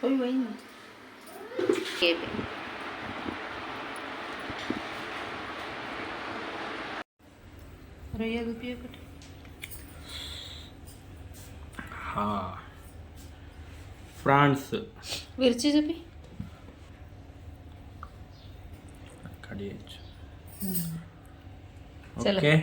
పోయి పోయింది ఏపీ రొయ్య చూపి ఒకటి ఫ్రాన్స్ మిర్చి చూపి కడియచ్చు చలో. ఓకే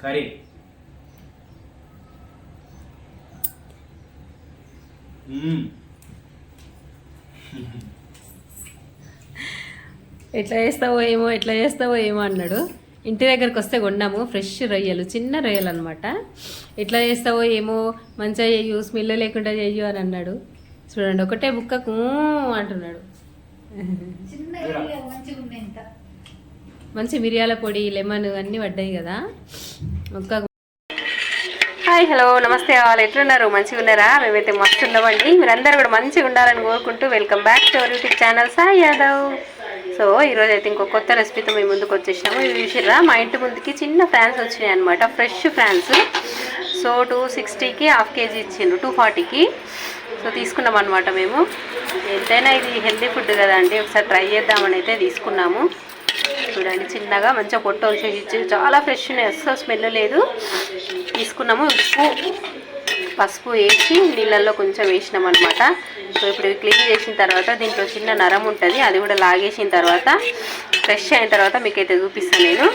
కర్రీ మ్మ్. ఎట్లా చేస్తావో ఏమో ఎట్లా చేస్తావో ఏమో అన్నాడు. ఇంటి దగ్గరకు వస్తే కొన్నాము ఫ్రెష్ రొయ్యలు చిన్న రొయ్యలు అనమాట ఎట్లా చేస్తావో ఏమో మంచిగా చెయ్యు స్మెల్ లేకుండా చెయ్యు అని అన్నాడు. చూడండి ఒకటే బుక్కకు అంటున్నాడు. మంచి మిరియాల పొడి లెమన్ అన్నీ పడ్డాయి కదా. ఒక్క హాయ్ హలో నమస్తే వాళ్ళు ఎట్లున్నారు? మంచిగా ఉన్నారా? మేమైతే మస్తు ఉన్నామండి మీరందరూ కూడా మంచిగా ఉండాలని కోరుకుంటూ welcome back to our YouTube channel Sai Yadav so ఈరోజు అయితే ఇంకో కొత్త రెసిపీతో మేము ముందుకు వచ్చేసినాము. ఇది చూసిర్రా? మా ఇంటి ముందుకి చిన్న ఫ్రాన్స్ వచ్చినాయి అనమాట ఫ్రెష్ ఫ్రాన్స్ సో టూ సిక్స్టీకి హాఫ్ కేజీ ఇచ్చిండ్రు. టూ ఫార్టీకి సో తీసుకున్నాం అనమాట మేము. ఎంతైనా ఇది హెల్తీ ఫుడ్ కదా అండి ఒకసారి ట్రై చేద్దామని అయితే తీసుకున్నాము. చూడండి చిన్నగా మంచిగా పొట్ట వచ్చేసి చాలా ఫ్రెష్ ఉన్నాయి అస్సలు స్మెల్ లేదు. తీసుకున్నాము ఉప్పు. పసుపు వేసి నీళ్ళల్లో కొంచెం వేసినాం అనమాట సో ఇప్పుడు ఇవి క్లీన్ చేసిన తర్వాత దీంట్లో చిన్న నరం ఉంటుంది అది కూడా లాగేసిన తర్వాత ఫ్రెష్ అయిన తర్వాత మీకైతే చూపిస్తాను నేను.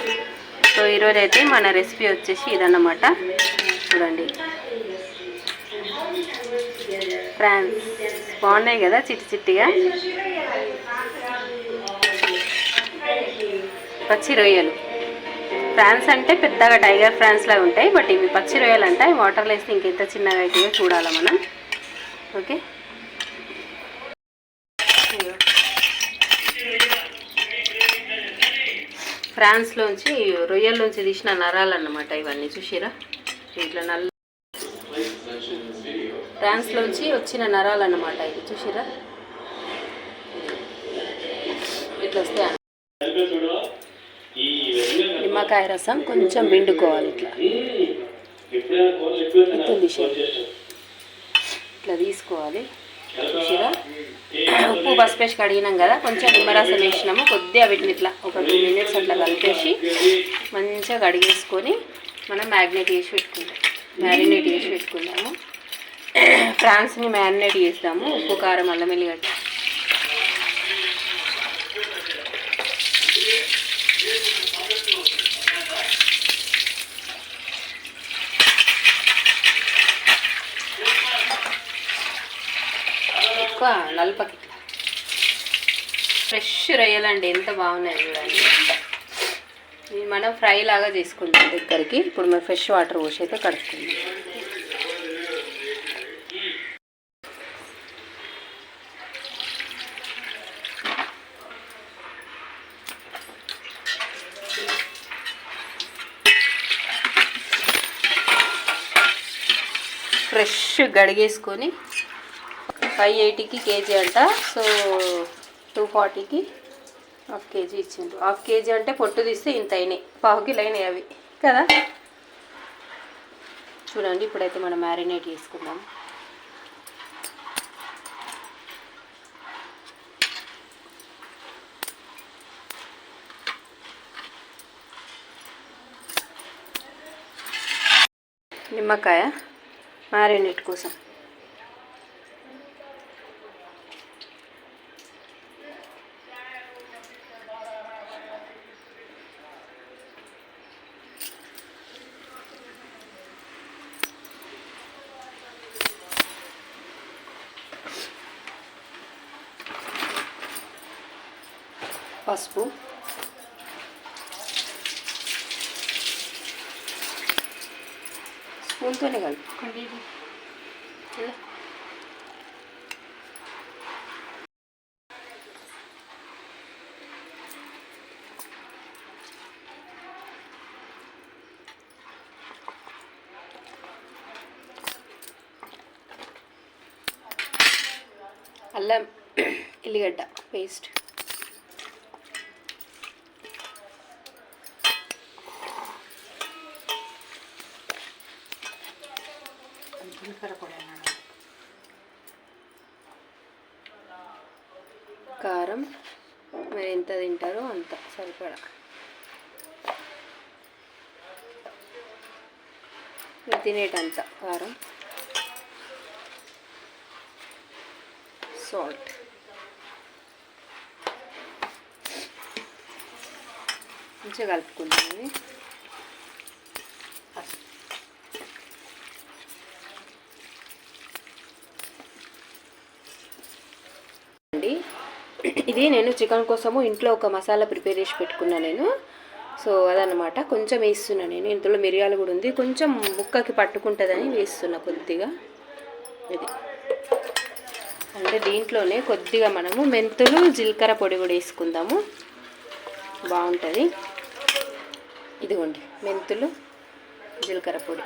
సో ఈరోజు అయితే మన రెసిపీ వచ్చేసి ఇదన్నమాట. చూడండి. ఫ్రాన్స్. బాగున్నాయి కదా చిట్టి చిట్టిగా? పచ్చి రొయ్యలు. ఫ్రాన్స్ అంటే పెద్దగా టైగర్ ఫ్రాన్స్ లాగా ఉంటాయి బట్ ఇవి పచ్చి రొయ్యలు అంటే. వాటర్లో వేస్తే ఇంకెంత చిన్నగా అవుతాయో చూడాలి మనం. ఓకే? ఫ్రాన్స్లోంచి రొయ్యల్లోంచి తీసిన నరాలు అన్నమాట ఇవన్నీ చూసిరా? ఇట్లా నల్ల ఫ్రాన్స్లోంచి వచ్చిన నరాలు అన్నమాట ఇది చూసిరా? ఇట్లా వస్తాయి నిమ్మకాయ రసం కొంచెం పిండుకోవాలి ఇట్లా. ఇట్లా ఇట్లా తీసుకోవాలి. ఉప్పు పసుపు వేసి కడిగినాం కదా కొంచెం నిమ్మరసం వేసినాము. కొద్దిగా వీటిని ఇట్లా ఒక టూ మినిట్స్ అట్లా కలిపేసి మంచిగా కడిగేసుకొని మనం మ్యాగ్నేట్ చేసి పెట్టుకుందాం మ్యారినేట్ చేసి పెట్టుకుందాము ఫ్రాన్స్ని మ్యారినేట్ చేస్తాము. ఉప్పు కారం అల్లం ఎల్లిగడ్డ. ఎక్కువ నలపకి ఫ్రెష్ రొయ్యలండి ఎంత బాగున్నాయి చూడండి. మనం ఫ్రై లాగా చేసుకుంటాం దగ్గరికి. ఇప్పుడు మేము ఫ్రెష్ వాటర్ పోసి అయితే కడుక్కుందాం. ఫ్రెష్ గడిగేసుకొని ఫైవ్ ఎయిటీకి కేజీ అంట. సో టూ ఫార్టీకి హాఫ్ కేజీ ఇచ్చిండ్రు. హాఫ్ కేజీ అంటే పొట్టు తీస్తే ఇంత అయినాయి. పావు కిలో అయినాయి అవి. కదా? చూడండి ఇప్పుడైతే మనం మ్యారినేట్ చేసుకుందాం. నిమ్మకాయ. మ్యారినేట్ కోసం. పసుపు. స్పూన్తోనే కలుపు ఇలా. అల్లం ఎల్లిగడ్డ పేస్ట్ జీలకర్ర పొడి అన్నాడు కారం మరి ఎంత తింటారో అంత తినేటంతా తినేటంత కారం. సాల్ట్ మంచిగా కలుపుకుంటాను అండి ఇది నేను చికెన్ కోసము ఇంట్లో ఒక మసాలా ప్రిపేర్ చేసి పెట్టుకున్నా నేను. సో అదనమాట కొంచెం వేస్తున్నా నేను. ఇంతలో మిరియాలు కూడా ఉంది. కొంచెం ముక్కకి పట్టుకుంటుందని వేస్తున్నా కొద్దిగా. ఇది. అంటే దీంట్లోనే కొద్దిగా మనము మెంతులు జీలకర్ర పొడి కూడా వేసుకుందాము. బాగుంటుంది. ఇదిగోండి. మెంతులు జీలకర్ర పొడి.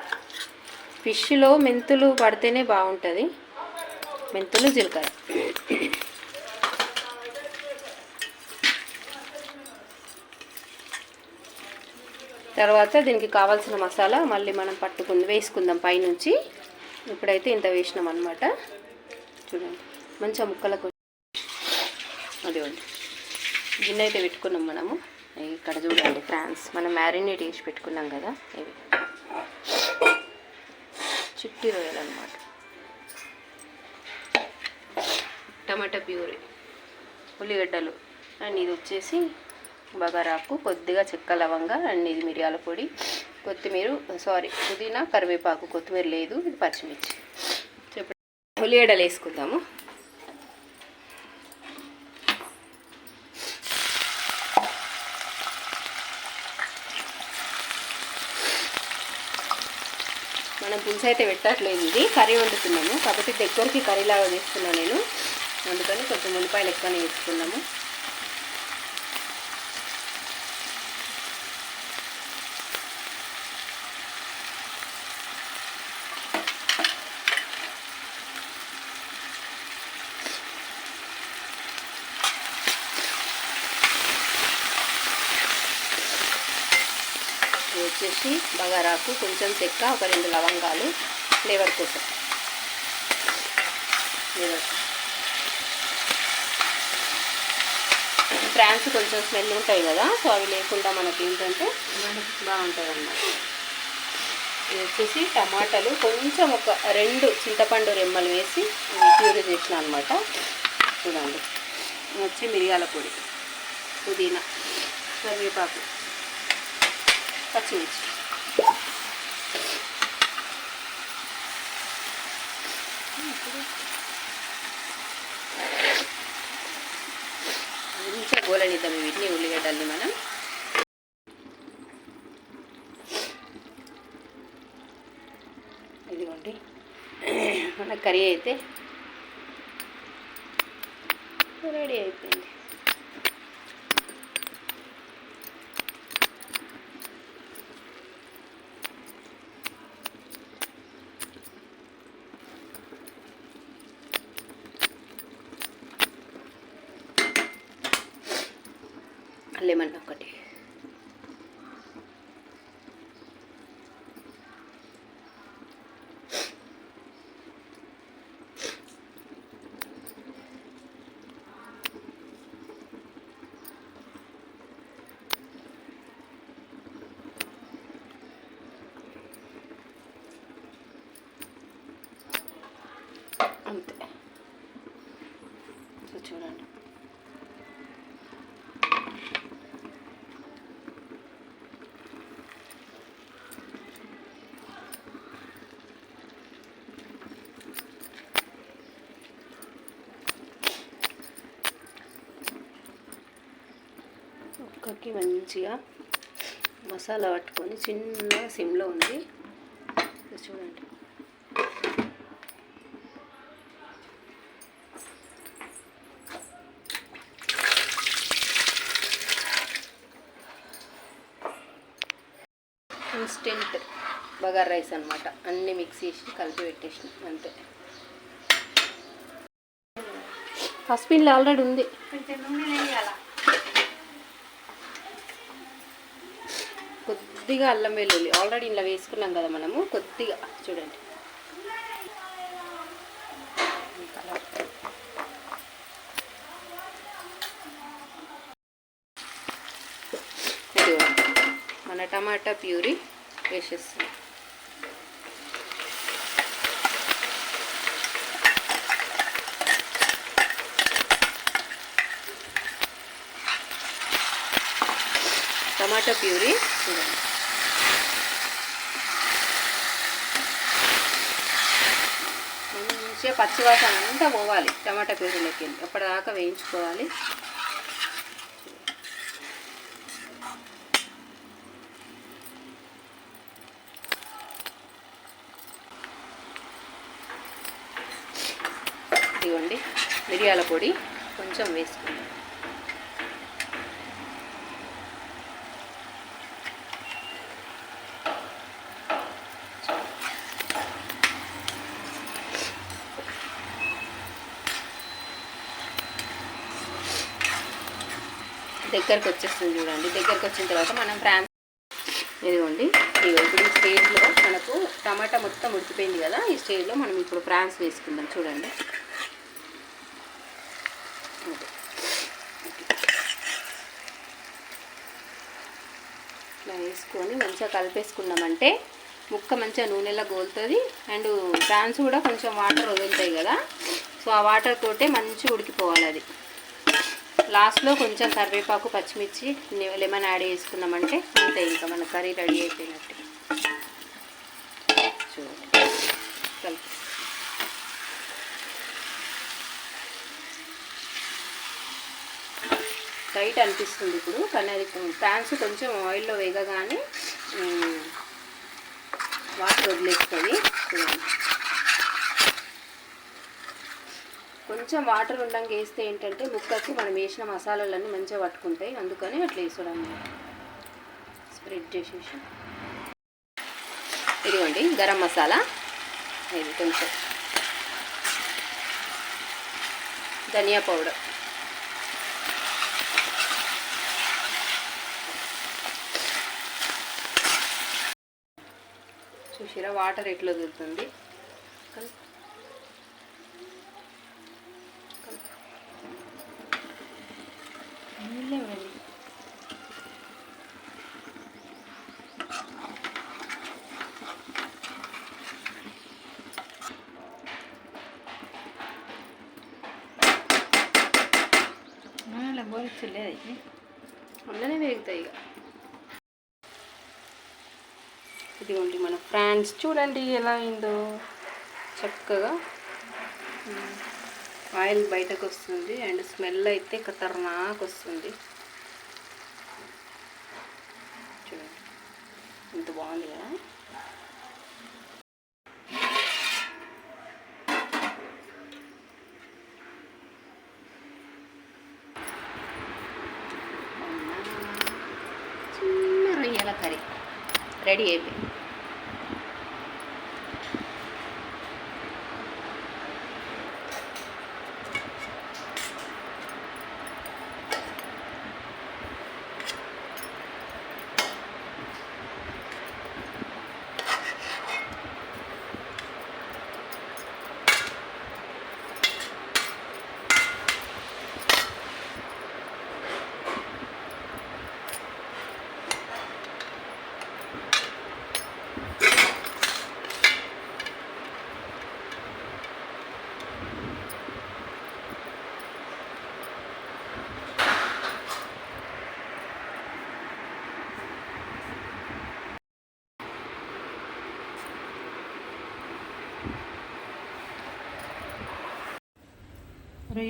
ఫిష్లో మెంతులు పడితేనే బాగుంటుంది. మెంతులు జీలకర్ర. తర్వాత దీనికి కావాల్సిన మసాలా మళ్ళీ మనం పట్టుకుంది వేసుకుందాం పైనుంచి. ఇప్పుడైతే ఇంత వేసినాం అనమాట చూడండి మంచిగా ముక్కలకు అదిగోండి. గిన్నె అయితే పెట్టుకున్నాం మనము. ఇక్కడ చూడండి ఫ్రాన్స్ మనం మ్యారినేట్ చేసి పెట్టుకున్నాం కదా ఇవి. చిట్టి రొయ్యలు అనమాట టమాటా ప్యూరీ ఉల్లిగడ్డలు. అండ్ ఇది వచ్చేసి బగారాకు కొద్దిగా చెక్క లవంగా అండ్ ఇది మిరియాల పొడి కొత్తిమీర సారీ పుదీనా కరివేపాకు కొత్తిమీర లేదు ఇది పచ్చిమిర్చి. చెప్పండి ఉల్లిగడ్డలు వేసుకుందాము. మనం పులుసు అయితే పెట్టట్లేదు ఇది కర్రీ వండుతున్నాము. కాబట్టి దగ్గరికి కర్రీలాగా చేస్తున్నాను నేను. అందుకని కొంచెం ఉల్లిపాయలు ఎక్కువనే వేసుకున్నాము. వచ్చేసి బగారాకు కొంచెం చెక్క ఒక రెండు లవంగాలు ఫ్లేవర్ కోసం. ఫ్లేవర్ ఫ్రాన్స్ కొంచెం స్మెల్ ఉంటాయి కదా సో అవి లేకుండా మనకి ఏంటంటే బాగుంటుంది అన్నమాట ఇది వచ్చేసి టమాటాలు కొంచెం ఒక రెండు చింతపండు రెమ్మలు వేసి ప్యూరీ చేసిన అనమాట చూడండి. వచ్చి మిరియాల పొడి పుదీనా కరివేపాకు పచ్చిమిర్చి. మంచిగా గోలనిద్దాం వీటిని ఉల్లిగడ్డల్ని మనం. ఇదిగోండి. మన కర్రీ అయితే రెడీ అయిపోయింది లెమన్ ఒకటి అంతే. సో చూడండి. ఒక్కకి మంచిగా మసాలా పట్టుకొని చిన్న సిమ్లో ఉంది. చూడండి. ఇన్స్టెంట్ బగార్ రైస్ అనమాట అన్నీ మిక్స్ చేసి కలిపి పెట్టేసి అంతే. పసిపిల్లి ఆల్రెడీ ఉంది. కొద్దిగా అల్లం వెల్లుల్లి ఆల్రెడీ ఇలా వేసుకున్నాం కదా మనము కొద్దిగా. చూడండి. మన టమాటా ప్యూరీ. వేసేస్తాం టమాటా ప్యూరీ చూడండి మంచిగా పచ్చివాసన అంతా పోవాలి. టమాటా ప్యూరీలోకి వెళ్ళి. అప్పటిదాకా వేయించుకోవాలి. ఇవ్వండి. మిరియాల పొడి కొంచెం వేసుకుందాం. దగ్గరకు వచ్చేస్తుంది చూడండి. దగ్గరకు వచ్చిన తర్వాత మనం ఫ్రాన్స్ ఇదిగోండి. ఇప్పుడు ఈ స్టేజ్లో మనకు టమాటా మొత్తం ఉడికిపోయింది కదా. ఈ స్టేజ్లో మనం ఇప్పుడు ఫ్రాన్స్ వేసుకుందాం చూడండి అదే. ఇట్లా వేసుకొని మంచిగా కలిపేసుకున్నామంటే ముక్క మంచిగా నూనెలో గోలుతుంది. అండ్ ప్రాన్స్ కూడా కొంచెం వాటర్ వదులుతాయి కదా. సో ఆ వాటర్ తోటే మంచిగా ఉడికిపోవాలి అది. లాస్ట్లో కొంచెం కరివేపాకు పచ్చిమిర్చి లెమన్ యాడ్ చేసుకున్నామంటే అంతే ఇంకా మన కర్రీ రెడీ అయిపోయినట్టు చూడండి కలిపి వైట్ అనిపిస్తుంది ఇప్పుడు కానీ అది ఫ్రాన్స్ కొంచెం ఆయిల్లో వేగగానే వాటర్ వదిలేస్తుంది. కొంచెం వాటర్ ఉండంగా వేస్తే ఏంటంటే ముక్కకి మనం వేసిన మసాలాలన్నీ మంచిగా పట్టుకుంటాయి. అందుకని అట్లా వేసడం స్ప్రెడ్ చేసేసి. ఇదిగోండి గరం మసాలా. ఇది కొంచెం ధనియా పౌడర్. చూసిరా? వాటర్ ఎట్లా వదులుతుంది కల్- నీళ్ళే ఉన్నాయి. అందులోనే వేగుతాయి ఇక ఇదిగోండి మన ఫ్రాన్స్. చూడండి ఎలా అయిందో చక్కగా. ఆయిల్ బయటకు వస్తుంది అండ్ స్మెల్ అయితే ఖతర్నాక్ వస్తుంది. చూడండి. ఎంత బాగుంది కదా. చిన్న రొయ్యల కర్రీ. రెడీ అయిపోయింది.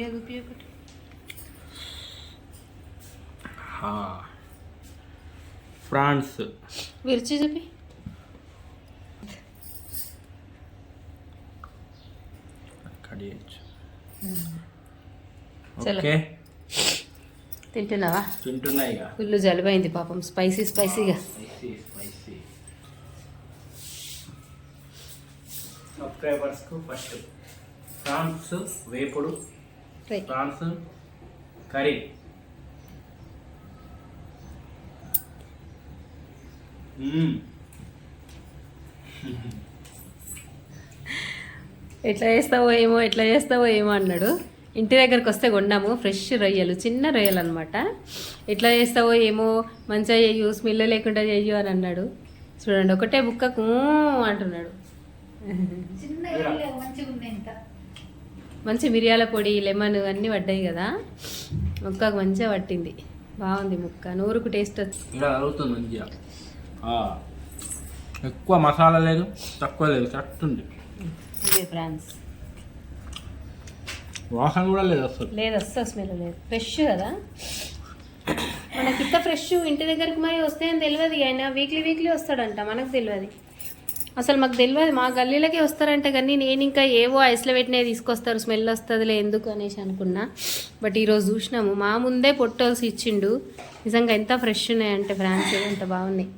చూపి ఒకటి హా ఫ్రాన్స్ విరిచి చూపి కడియచ్చు చలో. ఓకే తింటున్నావా తింటున్నాయి ఇక ఫుల్ జలుబైంది పాపం స్పైసీ స్పైసీగా సబ్స్క్రైబర్స్కు ఫస్ట్ ప్రాన్స్ వేపుడు ప్రాన్స్ కర్రీ మ్మ్. ఎట్లా చేస్తావో ఏమో ఎట్లా చేస్తావో ఏమో అన్నాడు. ఇంటి దగ్గరకు వస్తే కొన్నాము ఫ్రెష్ రొయ్యలు చిన్న రొయ్యలు అనమాట ఎట్లా చేస్తావో ఏమో మంచిగా చెయ్యు స్మెల్ లేకుండా చెయ్యు అని అన్నాడు. చూడండి ఒకటే బుక్కకు అంటున్నాడు చిన్న ఇల్లు మంచిగా ఉన్నాయి ఇంత మంచి మిరియాల పొడి లెమన్ అన్నీ పడ్డాయి కదా. ముక్కకు మంచిగా పట్టింది. బాగుంది ముక్క. నూరుకు టేస్ట్ వచ్చి ఇలా అరుగుతుంది మంచిగా. ఆ. ఎక్కువ మసాలా లేదు తక్కువ లేదు కరెక్ట్ ఉంది. ఫ్రాన్స్ వాసన కూడా లేదు అసలు. లేదు అస్సలు స్మెల్ లేదు. ఫ్రెష్ కదా. మనకి ఇంత ఫ్రెష్ ఇంటి దగ్గరికి మరి వస్తాయని తెలియదు ఆయన వీక్లీ వీక్లీ వస్తాడంట మనకు తెలియదు. అసలు మాకు తెలియదు మా గల్లీలకే వస్తారంట కానీ నేను ఇంకా ఏవో ఐస్లో పెట్టినవి తీసుకొస్తారు స్మెల్ వస్తుందిలే ఎందుకు అనేసి అనుకున్నా. బట్ ఈరోజు చూసినాము మా ముందే పొట్టోల్సి ఇచ్చిండు. నిజంగా ఎంత ఫ్రెష్ ఉన్నాయంటే ఫ్రాన్స్ ఎంత బాగున్నాయి.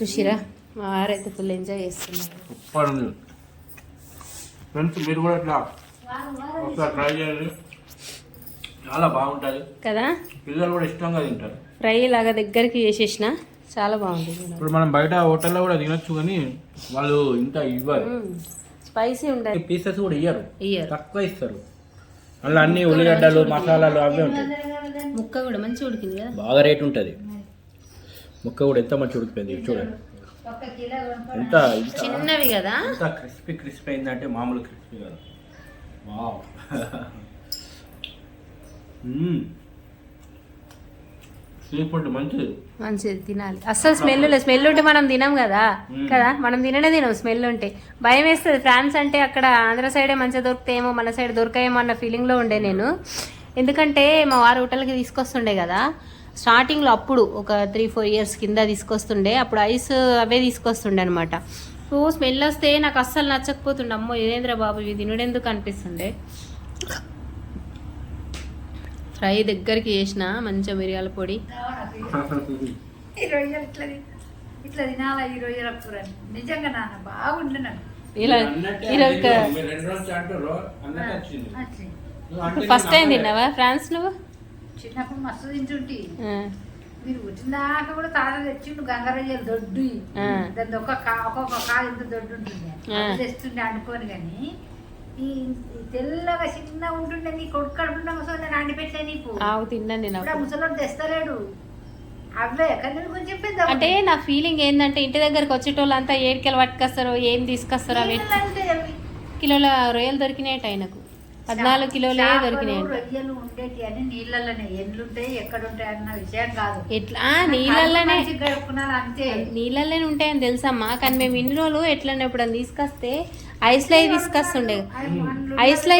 చూసిరా మా వారైతే ఫుల్ ఎంజాయ్ చేస్తున్నారు. ఫ్రెండ్స్ మీరు కూడా ఇట్లా ఒకసారి ట్రై చేయండి. చాలా బాగుంటుంది. కదా? పిల్లలు కూడా ఇష్టంగా తింటారు. ఫ్రై లాగా దగ్గరికి చేసేసిన? చాలా బాగుంది ఇప్పుడు మనం బయట హోటల్లో కూడా తినొచ్చు కానీ వాళ్ళు ఇంత ఇవ్వరు. స్పైసీ ఉండదు. పీసెస్ కూడా ఇయ్యరు. తక్కువ ఇస్తారు. మళ్ళీ అన్ని ఉల్లిగడ్డలు మసాలాలు అవే ఉంటాయి. ముక్క కూడా మంచి ఉడికింది కదా? బాగా రేట్ ఉంటుంది. ముక్క కూడా ఎంత మంచి ఉడికిపోయింది చూడండి. ఎంత చిన్నవి కదా? ఎంత క్రిస్పీ క్రిస్పీ అయిందంటే మామూలు క్రిస్పీ కదా. వావ్. సీ ఫుడ్ మంచిది. మంచిది తినాలి. అస్సలు స్మెల్ లేదు స్మెల్ ఉంటే మనం తినం కదా. కదా? మనం తిననే తినం స్మెల్ ఉంటే. భయం వేస్తుంది. ఫ్రాన్స్ అంటే అక్కడ ఆంధ్ర సైడే మంచిగా దొరుకుతాయేమో మన సైడ్ దొరకాయేమో అన్న ఫీలింగ్లో ఉండే నేను. ఎందుకంటే మా వారు హోటల్కి తీసుకొస్తుండే కదా. స్టార్టింగ్లో అప్పుడు ఒక త్రీ ఫోర్ ఇయర్స్ కింద తీసుకొస్తుండే. అప్పుడు ఐస్ అవే తీసుకొస్తుండే అనమాట సో స్మెల్ వస్తే నాకు అస్సలు నచ్చకపోతుండే. అమ్మో ఇదేంద్ర బాబు ఇది తినడెందుకు అనిపిస్తుండే? ఫ్రై దగ్గరికి చేసిన మంచిగా మిరియాల పొడి. ఈ రొయ్యలు ఇట్లా ఇట్లా తినాలా ఈ రొయ్యల కూర? నిజంగా నాన్న ఫస్ట్ టైం తిన్నావా? ఫ్రాన్స్ నువ్వు? చిన్నప్పుడు మస్తు తింటుంటి. మీరు వచ్చిందాక కూడా తాత తెచ్చిండు గంగరయ్యలు దొడ్డు. దాని ఒక్కొక్క కాలు ఇంత దొడ్డు. అది తెస్తుండే అనుకోని కానీ ఈ తెల్లగా చిన్న ఉంటుండే నీ కొడుకు కడుపుండే ముసలి పెట్టలే నీకు? ఆవు తిన్నాను నేను ఇప్పుడు ఆ. ముసలోడు తెస్తలేడు. అవే కానీ కొంచెం పెద్ద అంటే నా ఫీలింగ్ ఏంటంటే ఇంటి దగ్గరకు వచ్చేటోళ్ళంతా ఏడుకెళ్ళి పట్టుకొస్తారు ఏం తీసుకొస్తారు అవి కిలోల రొయ్యలు దొరికినాయట ఆయనకు. పద్నాలుగు కిలోలే దొరికినాయంట రొయ్యలు ఉండేటి అని నీళ్ళలోనే ఎన్లుంటాయి ఎక్కడ ఉంటాయి అన్న విషయం కాదు. ఎట్లా? నీళ్ళల్లోనే అంతే. నీళ్ళల్లోనే ఉంటాయని తెలుసమ్మా కానీ మేము ఇన్ని రోజులు ఎట్లనే ఎప్పుడన్నా తీసుకొస్తే ఐస్లో తీసుకొస్తుండే. ఐస్లో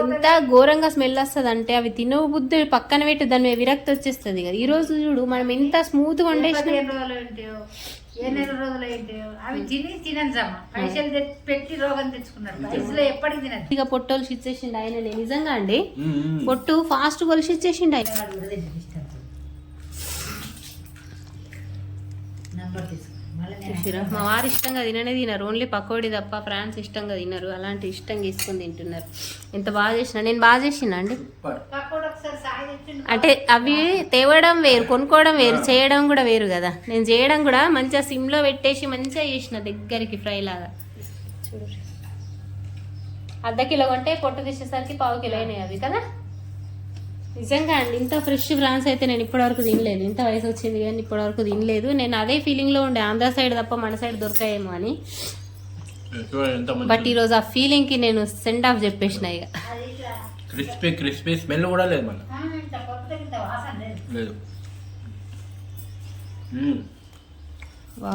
ఎంత ఘోరంగా స్మెల్ వస్తుంది అంటే అవి తిన బుద్ధి పక్కన పెట్టి దాని విరక్తి వచ్చేస్తుంది కదా. ఈ రోజు చూడు మనం ఎంత స్మూత్గా వండేసిన. ఏ నెల రోజులు అవి తిని తినజమ్మా పైసలు తెచ్చి పెట్టి రోగం తెచ్చుకున్నారు. పైసలు ఎప్పటికి తినదు ఇక పొట్టోలు ఇచ్చేసిండు ఆయన నిజంగా అండి? పొట్టు ఫాస్ట్ కొలిసి ఇచ్చేసిండు ఆయన. నంబర్ తీసుకో. చూసిరా? మా వారు ఇష్టంగా తిననే తినరు. ఓన్లీ పకోడీ తప్ప ఫ్రాన్స్ ఇష్టంగా తినరు. అలాంటి ఇష్టంగా తీసుకొని తింటున్నారు. ఎంత బాగా చేసిన? నేను బాగా చేసిన అండి? అంటే అవి తేవడం వేరు కొనుక్కోవడం వేరు చేయడం కూడా వేరు కదా. నేను చేయడం కూడా మంచిగా సిమ్లో పెట్టేసి మంచిగా చేసిన దగ్గరికి ఫ్రై లాగా. చూడు. అర్ధ కిలో కొంటే పొట్టు తీసేసరికి పావు కిలో అయినాయి అవి కదా? నిజంగా అండి ఇంత ఫ్రెష్ ఫ్రాన్స్ అయితే నేను ఇప్పటివరకు తినలేదు. ఇంత వయసు వచ్చింది కానీ ఇప్పటివరకు తినలేదు. నేను అదే ఫీలింగ్లో ఉండే ఆంధ్ర సైడ్ తప్ప మన సైడ్ దొరకాయేమో అని. బట్ ఈరోజు ఆ ఫీలింగ్కి నేను సెండ్ ఆఫ్ చెప్పేసిన ఇక. క్రిస్పీ క్రిస్పీ స్మెల్ కూడా లేదు మన లేదు.